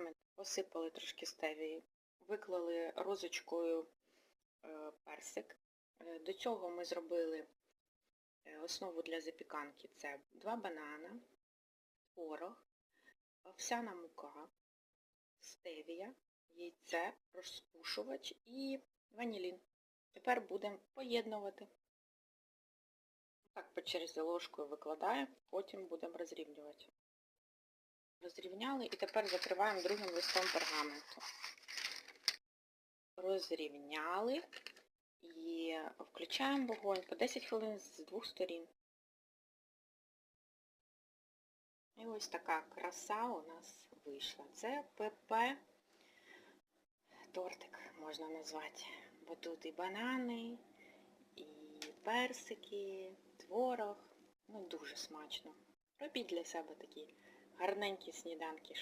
пергамент, посипали трошки стевії, виклали розочкою е, персик. Е, До цього ми зробили е, основу для запіканки. Це два банана, творог, овсяна мука, стевія, яйце, розпушувач і ванілін. Тепер будемо поєднувати. Так по черзі ложкою викладаємо, потім будемо розрівнювати. Розрівняли і тепер закриваємо другим листом пергаменту. Розрівняли і включаємо вогонь по 10 хвилин з двох сторін. І ось така краса у нас вийшла. Це ПП тортик можна назвати. Бо тут і банани, і персики, творог. Ну, дуже смачно. Робіть для себе такі гарненькі сніданки